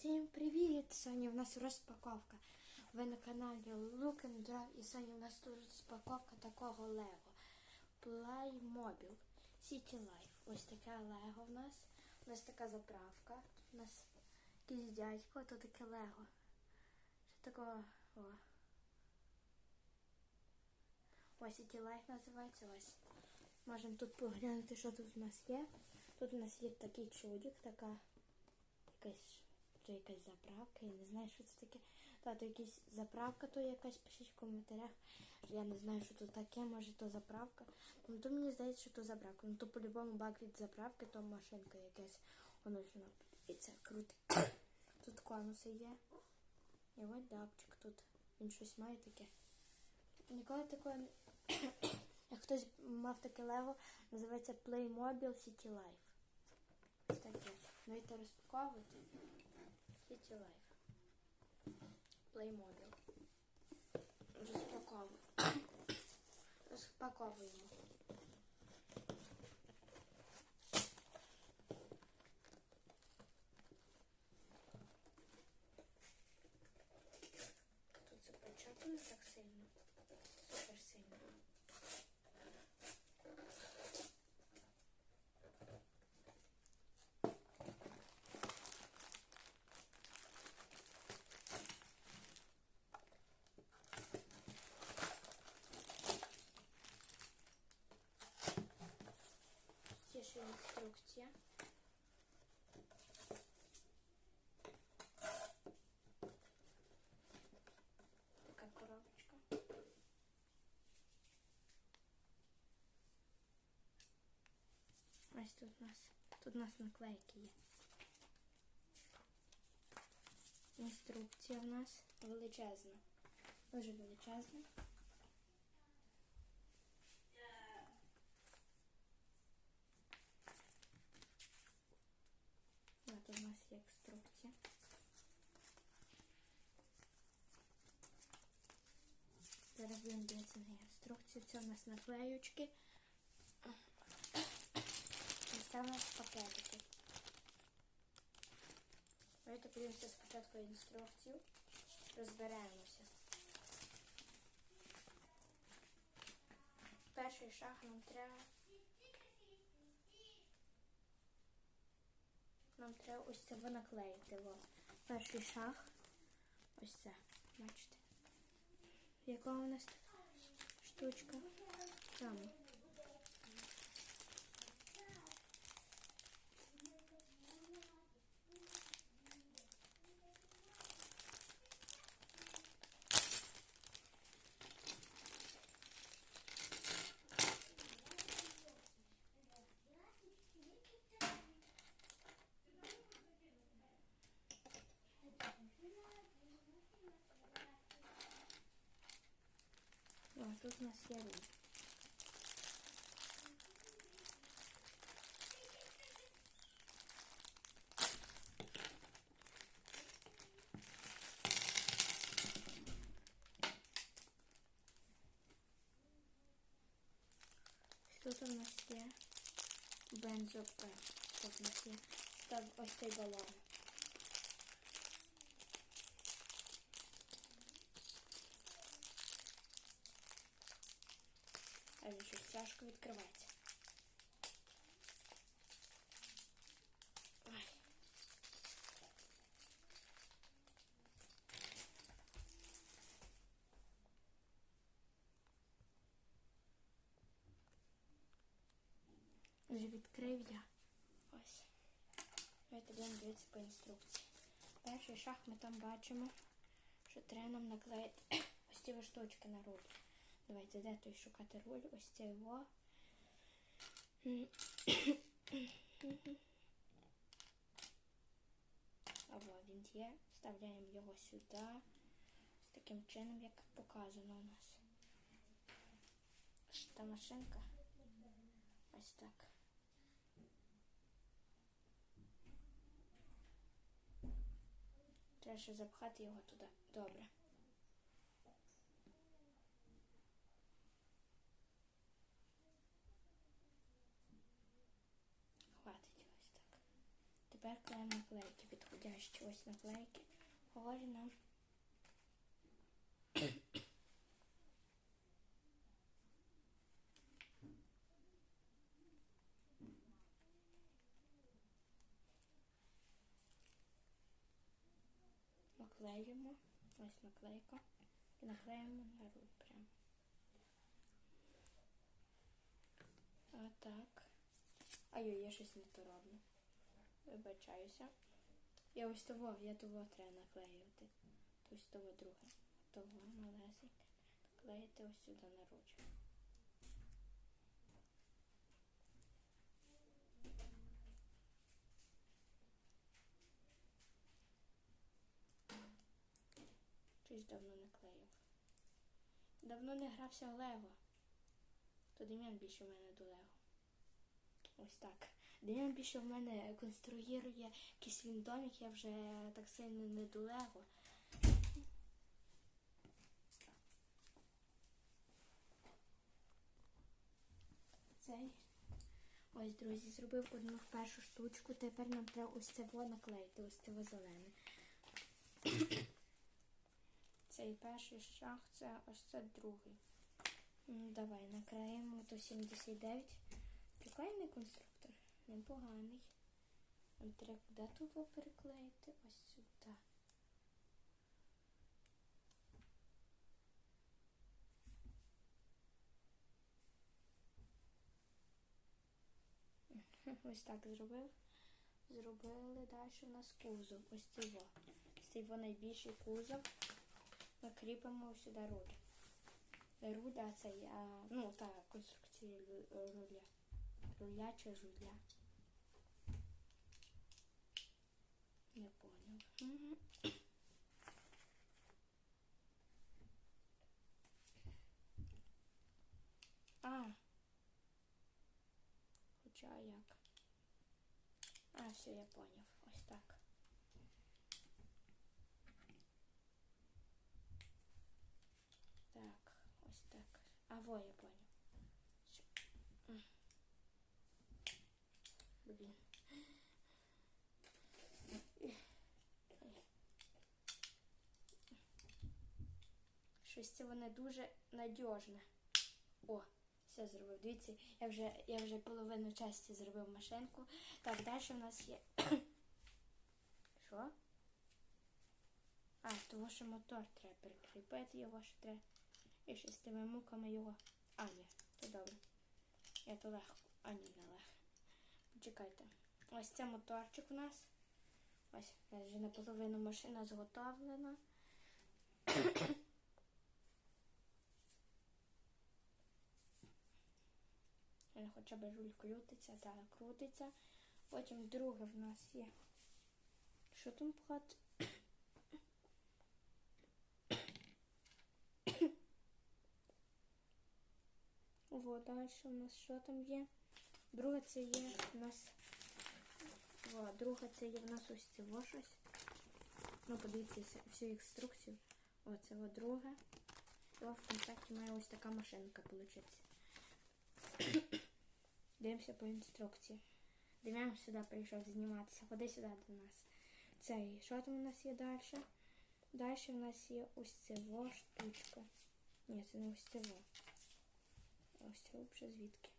Всім привіт! Сьогодні в нас розпаковка. Ви на каналі Look and Draw і сьогодні в нас тут розпаковка такого Лего. Playmobil City Life. Ось таке Лего в нас. У нас така заправка. У нас якийсь дядько, тут таке Лего. Що такого? О. Ось City Life називається ось. Можемо тут поглянути, що тут у нас є. Тут у нас є такий чудик, така якась то якась заправка, я не знаю, що це таке. Та то якась заправка, то якась пишіть в коментарях. Я не знаю, що то таке, може то заправка. Ну то мені здається, що то заправка. Ну то по-любому бак від заправки, то машинка якась. Воно ж і це круто. Тут конуси є. І ось дапчик тут. Він щось має таке. Ніколи такого не. Як хтось мав таке лего, називається Playmobil City Life. Ось таке. Давайте розпаковувати. City Life. Playmobil. Розпаковуємо. Розпаковуємо. Тут запечатано так Ще інструкція. Така коробочка. Ось тут у нас. Тут у нас наклейки є. Інструкція в нас величезна. Дуже величезна. Є інструкція. Зараз будемо дивитися на інструкцію. Це у нас наклеючки. І нас пакетики. Давайте подивимося спочатку інструкцію. Розберемося. Перший шаг нам треба. Нам треба ось це наклеїти. Во. Перший шаг. Ось це. Бачите? Яка у нас штучка? Там. О, тут у нас є руль. Тут у нас є бензопил. Тут у нас є ось цей балон. А він тяжко відкривається. Ой. Вже відкрив я. Ось. Давайте будемо дивитися по інструкції. Перший шаг ми там бачимо, що треба нам наклеїти ось ці штучки на руль. Давайте де той шукати руль? Ось цей во. Або він є. Вставляємо його сюди. З таким чином, як показано у нас. Та машинка. Ось так. Треба ще запхати його туди. Добре. Хватить ось так. Тепер клеїмо наклейки, підходящі ось наклейки. Говорю нам. Наклеїмо. Ось наклейка. І наклеїмо на руль прямо. Отак. Ай, я щось не то роблю. Вибачаюся. Я ось того, я того треба наклеювати. Ось того друге. Того малесеньке. Наклеїти ось сюди на ручку. Щось давно не клеїв. Давно не грався в Лего. То Дем'ян більше в мене до Лего. Ось так. Дем'ян більше в мене конструює якийсь він домик, я вже так сильно не долего. Цей. Ось, друзі, зробив одну першу штучку. Тепер нам треба ось це во наклеїти, ось це зелене. Цей перший шаг, це ось це другий. М, Давай наклеїмо то 79. Прикольний конструктор, непоганий. Нам треба куди того переклеїти? Ось сюди. Ось так зробив. Зробили далі у нас кузов. Ось цього. Цього найбільший кузов. Накріпимо сюди руль. Не руль, а цей, ну, та конструкція руля. Руля чи жуля. А. Хоча як. А, все, я поняв. Ось так. Так, ось так. А во я поняв. Щось це воно дуже надіжне. О, все зробив. Дивіться, я вже, я вже половину часті зробив машинку. Так, далі в нас є. Що? А, того що мотор треба прикріпити його, що треба. І ще з тими муками його. А, ні, то добре. Я то легко. А ні, не легко. Почекайте. Ось це моторчик у нас. Ось, у нас вже наполовину машина зготовлена. Він хоча б руль крутиться, так, крутиться. Потім друге в нас є. Що там пхати? О, далі у нас що там є? Друге це є у нас. О, друге це є в нас ось це щось. Ну, подивіться всю- інструкцію. О, це о друге. І о, в комплекті має ось така машинка виходить. Дивимося по інструкції. Дем'ян сюди прийшов зніматися. Ходи сюди до нас. Цей, що там у нас є далі? Далі у нас є ось цього штучка. Ні, це не ось цього. Ось це взагалі звідки.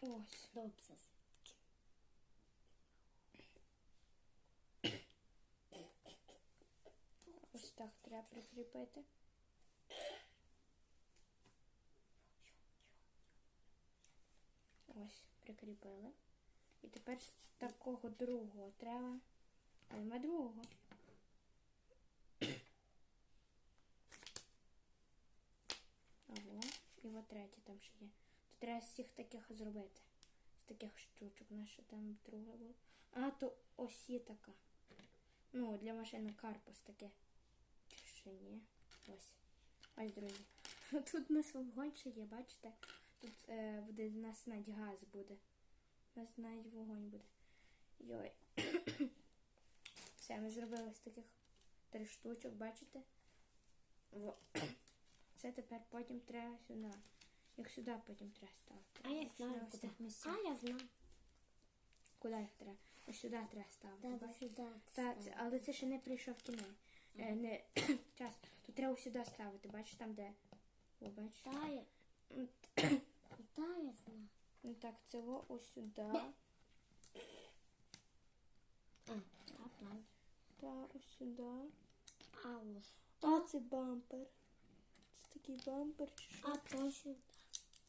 Ось. Добре. Ось так треба прикріпити. Ось, прикріпили. І тепер з такого другого треба. А нема другого. Ого. І от третє там ще є. То треба з цих таких зробити. З таких штучок. Ще там друге було. А, то ось така. Ну, для машини карпус таке. Чи ще ні? Ось. Ось, друзі. Тут у нас вогонь ще є, бачите? Тут е, буде у нас навіть газ буде. У нас навіть вогонь буде. Йой. Все, ми зробили з таких три штучок, бачите? Во. Це тепер потім треба сюди. Їх сюди потім треба ставити. А я знаю, куди. А я знаю. Куди їх треба? Ось сюди треба ставити. Треба сюди. Та, це, але це ще не прийшов кінець. Е, не час. Тут треба сюди ставити, бачиш там де. О, бачиш? Та я, Знаю. Ну так, цього ось сюди. А, ось сюди. А ось. А це бампер. Це такий бампер чи що? А то сюди.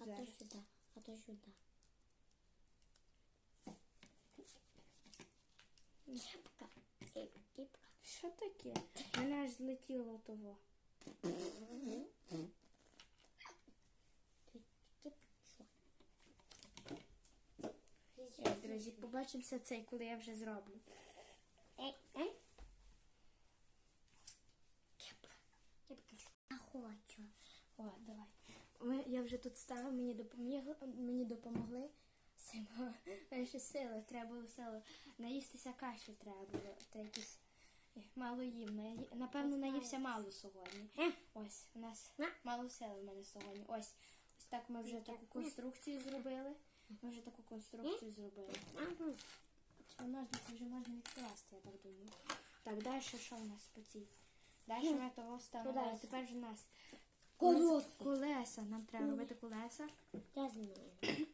А то сюди. А то сюди. Кепка. Е, Що таке? Мене аж злетіло того. Е, Друзі, побачимося цей, коли я вже зроблю. Я хочу. О, давай. Ми, я вже тут стала, мені допомогли, мені допомогли. Симо, ще сили, треба було сили. Наїстися каші треба було. Та якісь е, мало їм. Напевно, наївся мало сьогодні. Е. Ось, у нас мало сили в мене сьогодні. Ось, ось так ми вже таку конструкцію зробили. Ми вже таку конструкцію зробили. Ножниці вже можна відкласти, я так думаю. Так, далі що у нас по цій? Далі ми того встановили. Тепер же у нас Колеса. Нам треба робити колеса. Я знаю.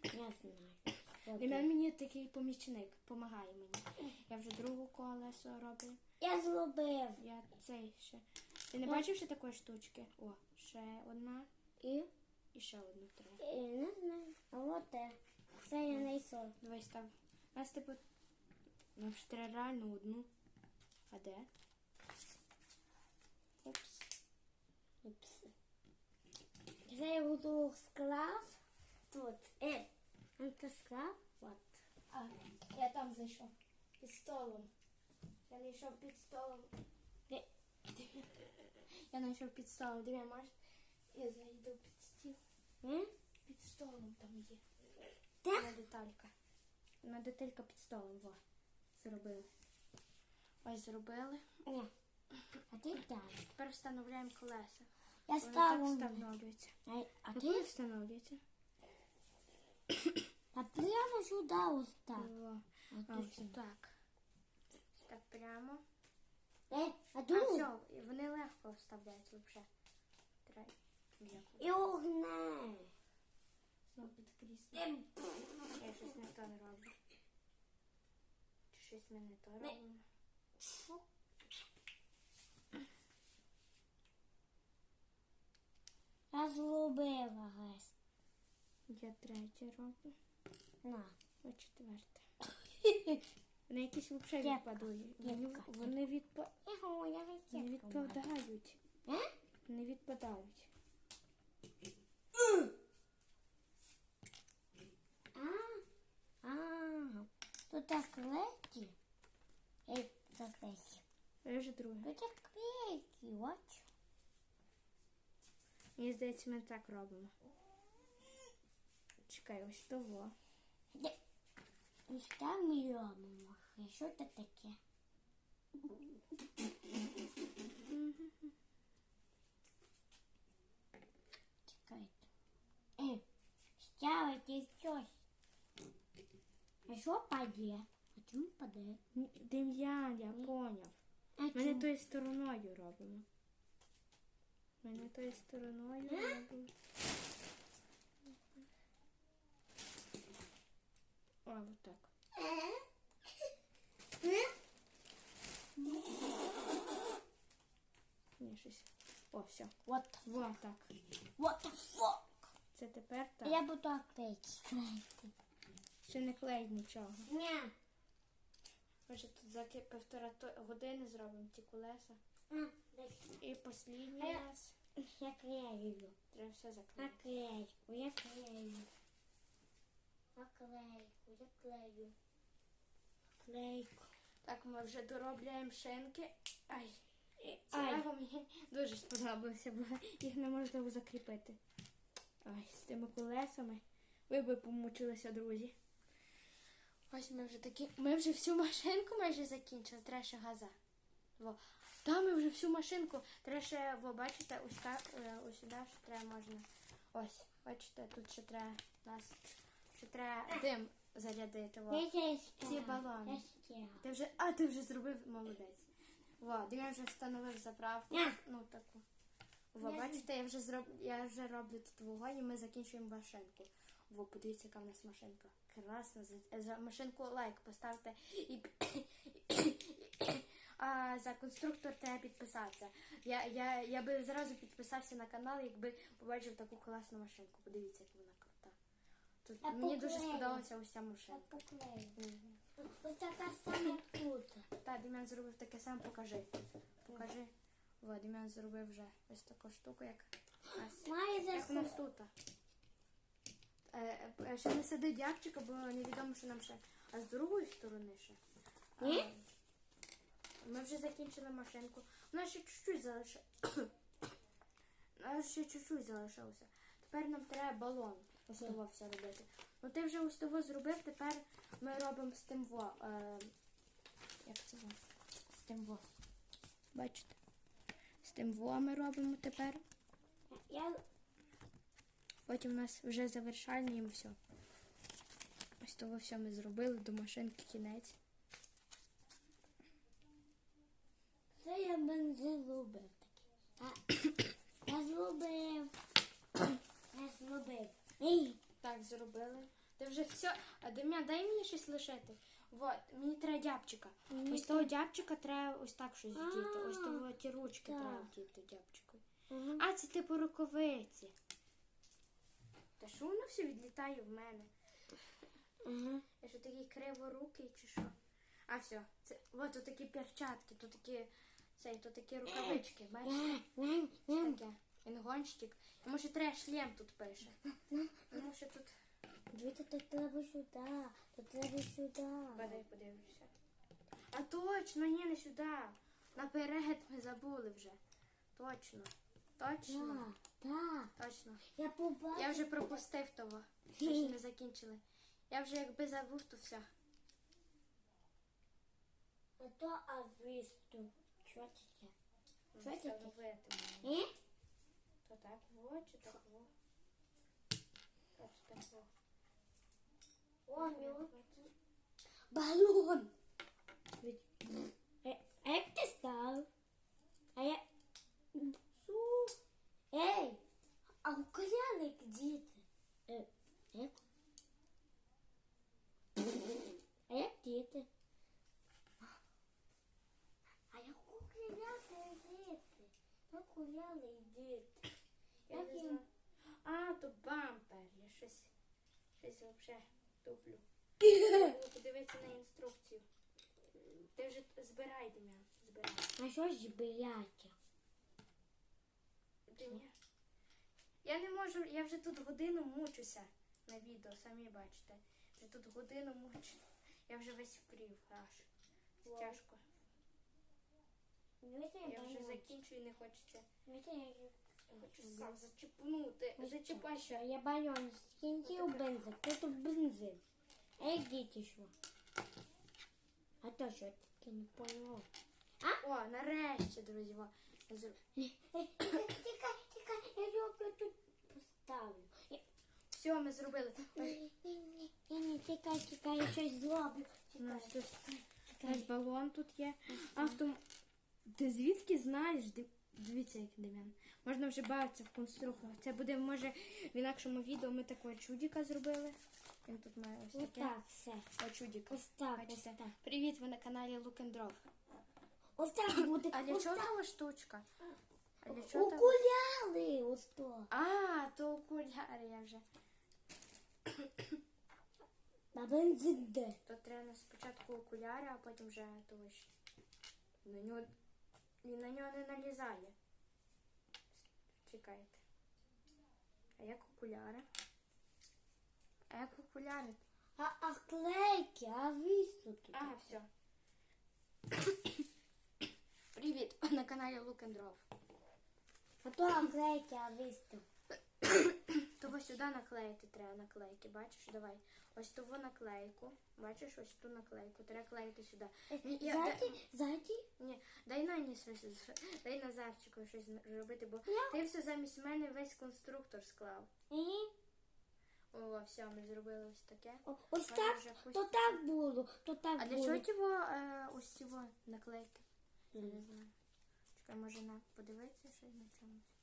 Я знаю. І мен мені такий помічник, допомагає мені. Я вже другу колесо роблю. Я зробив. Я цей ще. Ти не бачив ще такої штучки? О, ще одна І? і ще одну треба. І не знаю. А от те. Це я знайшов. Давай став. У нас типу. Нам ще треба реально одну. А де? Упс. Упс. Це я буду склав. Тут. Е. А ти склав? От. А, я там зайшов. Під столом. Я знайшов під столом. Де? Я знайшов під столом. Диви, можеш? Я зайду під стіл. Е? Під столом там є. Де? Одна деталька. Одна деталька під столом. Во. Зробили. Ось зробили. Ні. А ти далі. Тепер встановляємо колеса. Я Вони так ставлю. встановлюються. А, а ти? встановлюються? А прямо сюди ось так. Во. А ти ось так. Ось Так прямо. Е, а А, тут? все, вони легко вставляються взагалі. Треба. І огне. Знову під крісло. Е, Я щось не то роблю. Чи щось ми не то робимо? Я зробила газ. Я третє роблю. На. А четверте. Вони якісь взагалі Кепка. відпадуть. Вони, Кепка. вони, відпа... Його, я вони відпадають. Е? Вони відпадають. А, а, тут так клейки. Ей, заклейки. Я вже друге. Тут так клейки, от. Мені здається, ми так робимо. Чекай, ось того. Де? Ось там ми робимо. І Що це таке? Чекайте. Е, стягуйте щось. А що паде? А чому паде? Н- Дем'ян, я поняв. А Ми не чому? тою стороною робимо. Ми не тою стороною робимо. О, отак. Ні, щось. О, все. What the, Во, так. what the fuck? Це тепер так. Я буду клейки клеїти. Ще не клеїть нічого. Ні. Ми ще тут за півтора години зробимо ті колеса. А. І А я- раз Я клею. треба все заклеїти. Наклейку, я клею. Наклейку, я клею. Клейку. Так, ми вже доробляємо шинки. Ай. І Ці Ай. лего мені дуже сподобалося, бо їх неможливо закріпити. Ай, з тими колесами. Ви би помучилися, друзі. Ось ми вже такі. Ми вже всю машинку майже закінчили. Треба ще газа. Во. Там ми вже всю машинку. Треба ще, во, бачите, ось так, е, ось сюди ще треба можна. Ось, бачите, тут ще треба нас. Ще треба дим зарядити. Во. Ці балони. Ти вже, а ти вже зробив молодець. Во, я вже встановив заправку. Ну таку. Во, бачите, я вже зроб... я вже роблю тут вогонь і ми закінчуємо машинку. Во, подивіться, яка в нас машинка. Класна. За, за машинку лайк поставте і а за конструктор треба підписатися. Я, я, я би зразу підписався на канал, якби побачив таку класну машинку. Подивіться, яка вона крута. Тут Я мені дуже сподобалася ось ця Я машинка. Ось така сама тут. Так, Дем'ян зробив таке сам, покажи. Покажи. О, Дем'ян зробив вже ось таку штуку, як, як у нас тут. Е, е, ще не сидить дябчика, бо невідомо, що нам ще. А з другої сторони ще. А, Ні? Ми вже закінчили машинку. У нас ще чуть-чуть залишилося. У нас ще чуть-чуть залишилося. Тепер нам треба балон ось того все робити. Ну ти вже ось того зробив, тепер ми робимо з тим во. Е, як це во? З тим во. Бачите? З тим во ми робимо тепер. Я Потім у нас вже завершальний і все. Ось того все ми зробили, до машинки кінець. це я бензин зробив. А, Я зробив. Я зробив. Так, зробили. Ти вже все. А Дем'я, дай мені щось лишити. Вот, мені треба дябчика. Ось того дябчика треба ось так щось діти. Ось того ті ручки треба діти дябчикою. А, це типу рукавиці. Все відлітає в мене? Ага. Я що такий криворукий чи що? А все, це от тут такі перчатки, тут такі цей, тут такі рукавички. Таке. Інгончик. Йому ще треба шлем тут пише. Тому що тут. Дивіться, тут треба сюди. Тут треба сюди. Подай, подивишся. А точно, ні, не сюди. Наперед ми забули вже. Точно. Точно. Так. Точно. Я побачив. Я вже пропустив того. Ми ще не закінчили. Я вже якби забув, то все. А то авісту. Що це? Що це таке? Е? То так во, чи так во. Так, так во. О, ну. Балон. Е, А як ти став? А я... Ей, коляник діти? Е, як? А як діти? А як у коляни діти? Як коляни діти? Я Як їм? А, то бампер. Я щось, щось взагалі туплю. Подивитися на інструкцію. Ти вже збирай мене. Збирай. А що збирати? Ти ні. Я не можу, я вже тут годину мучуся на відео, самі бачите. Вже тут годину мучу. Я вже весь впрів аж. Вау. Тяжко. Я вже закінчую і не хочеться. Я хочу сам зачепнути. Зачіпай Що, я балон скінчив бензин, тут бензин. Ей, діти, що? А то що таке не поняла? О, нарешті, друзі. Я я роблю тут поставлю. Все, ми зробили. Ні, ні, ні, ні, я щось зроблю. У нас тут балон тут є. Автом... Ти звідки знаєш? Ди- Дивіться, як Дем'ян. Можна вже бавитися в конструкторах. Це буде, може, в інакшому відео ми такого чудіка зробили. Він тут має ось таке. Отак все. О, чудік. Ось так, ось Бачите? так. Привіт, ви на каналі Look and Draw. Ось так буде. А для ось чого так. штучка? А для чого Окуляри, ось то. А, то окуляри я вже. На бензин де? То треба спочатку окуляри, а потім вже то ось. На нього... Він на нього не налізає. Чекайте. А як окуляри? А як окуляри? А, а клейки, а тут. Ага, все. Привіт! На каналі Look and Draw. А то а клейки, а вісу. Того сюди наклеїти треба наклейки. Бачиш, давай. Ось того наклейку. Бачиш, ось ту наклейку. Треба клеїти сюди. Ні, я- Ззаді, ззаді. Ні, дай Нані щось, з- дай Назарчику щось зробити, бо Я? ти все замість мене весь конструктор склав. І? О, все, ми зробили ось таке. О, Ось Можна так, вже то так було, то так А для було. чого цього е, ось цього наклейки? Я не знаю. Чекай, може на подивитися щось на чомусь.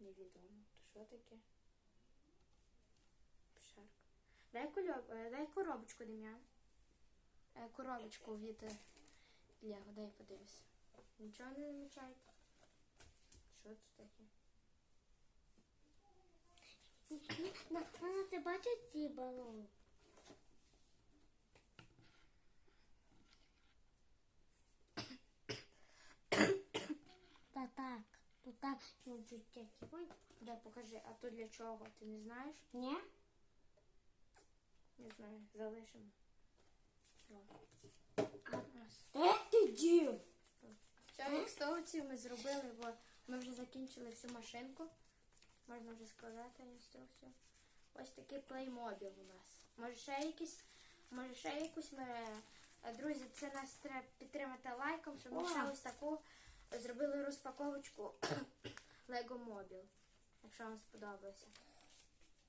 Невідомо. То що таке? Шарк. Дай, кульок, е, дай коробочку, Дем'ян. Е, коробочку від е, Лего, дай подивись. Нічого не замічаєте? Що це таке? Ти бачиш ці балони? Та то так, чуть Ой, Дай покажи, а то для чого? Ти не знаєш? Ні? Не знаю, залишимо. А де ти дів? Все, інструкцію ми зробили, бо ми вже закінчили всю машинку. Можна вже складати інструкцію. Ось такий плеймобіл у нас. Може ще якісь, може ще якусь ми. е, Друзі, це нас треба підтримати лайком, щоб ми ще ось таку зробили розпаковочку Lego Mobile. Якщо вам сподобалося.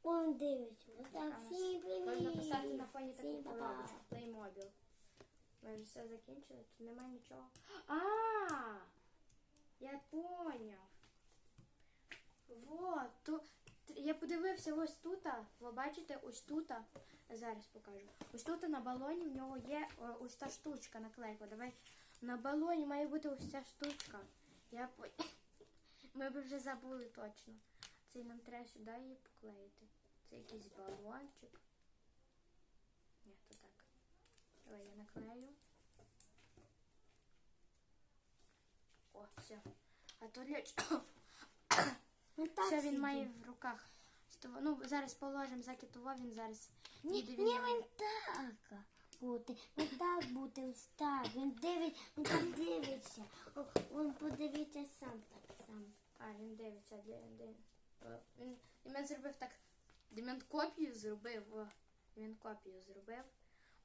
Он дивиться. Так, всім привіт. Можна поставити на фоні таку коробочку Playmobil. Ми вже все закінчили, тут немає нічого. А! Я поняв. Вот, то я подивився ось тут. Ви бачите, ось тут. Зараз покажу. Ось тут на балоні в нього є ось та штучка наклейка. Давай на балоні має бути ось ця штучка. Я по... Ми б вже забули точно. Це нам треба сюди її поклеїти. Це якийсь балончик. Ні, то так. Давай я наклею. О, все. А то для чого? Ну, так Все він має в руках. Ну, зараз положимо за китово, він зараз. Ні, ні, він так бути. Він так бути ось так. Він дивить, він так дивиться. О, Він подивиться сам так сам. А, він дивиться, де де. О, Він зробив так. Дем'ян копію зробив. О, Дем'ян копію зробив.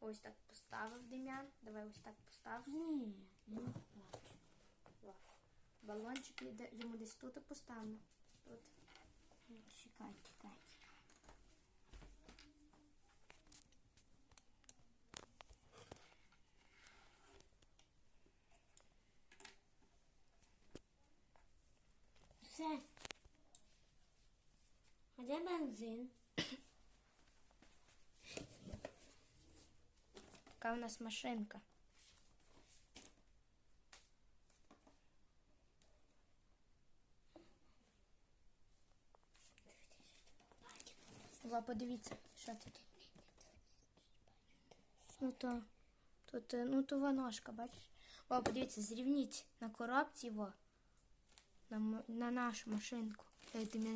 Ось так поставив Дем'ян. Давай ось так постав. Ні, не хочу. О, Балончик йде- йому десь тут поставимо. Тут. Чекай, Все. А де бензин? Така у нас машинка. Ва, подивіться, що це тут. Ну то, тут, е, ну то ножка, бачиш? О, подивіться, зрівніть на коробці, во, На, на нашу машинку. Дайте